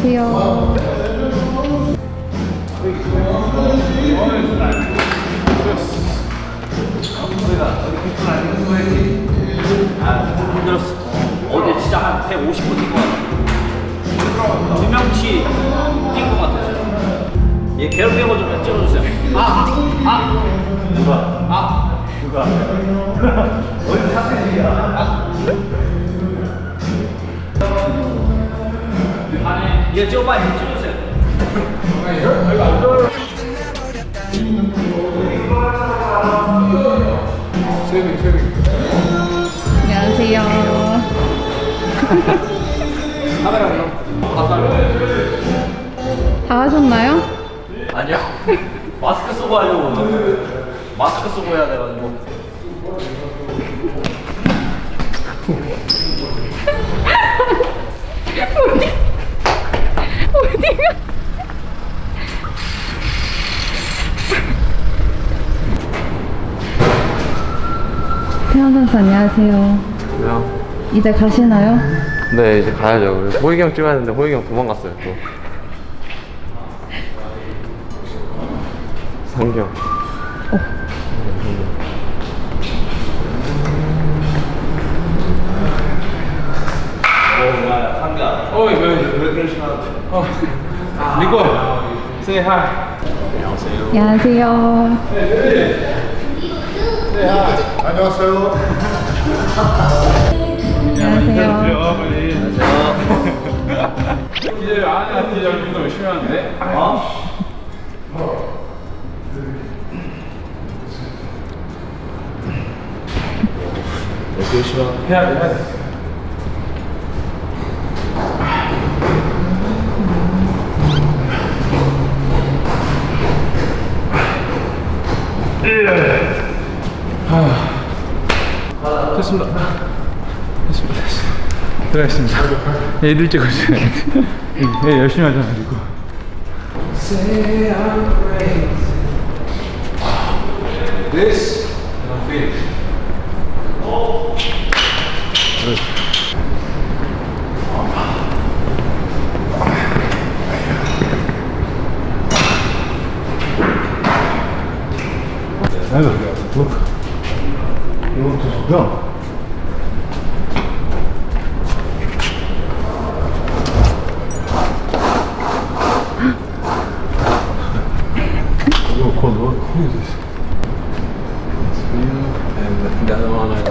안녕하세요. 어제 진짜 한 150분 뛴것 같아요. 두 명치 뛴것 같아요. 얘 괴롭히는 거좀 찍어주세요. 아, 아! 아! 누가? 아! 누가? 어디 사진이야? 아! 찍어 빨리 찍어주세요. 안녕하세요. 카메라. 다 하셨나요? 아니요. 마스크 쓰고 하려고. 마스크 쓰고 해야 돼가지고. 어디가? 태연 선수 안녕하세요. 그냥 이제 가시나요? 네 이제 가야죠. 호익이 형 찍어야 되는데 호익이 형 도망갔어요 또. 상경. 상가. 어이 왜, 왜 그러시나? 어, 리코, say hi. 안녕하세요. 안녕하세요. 안녕하세요. 빨리. 기절 안 해, 기절 운동 열심히 하는데. 어? 해야 돼, 해야 돼. 아, 됐습니다. 됐습니다. 됐습니다. 들어가겠습니다. 애들 찍어줘야 돼. 예, 열심히 하잖아, 이거. This. Hè, dat gaat het toch. Ja, wat is het dan? Ook wel dus. wat is. En de andere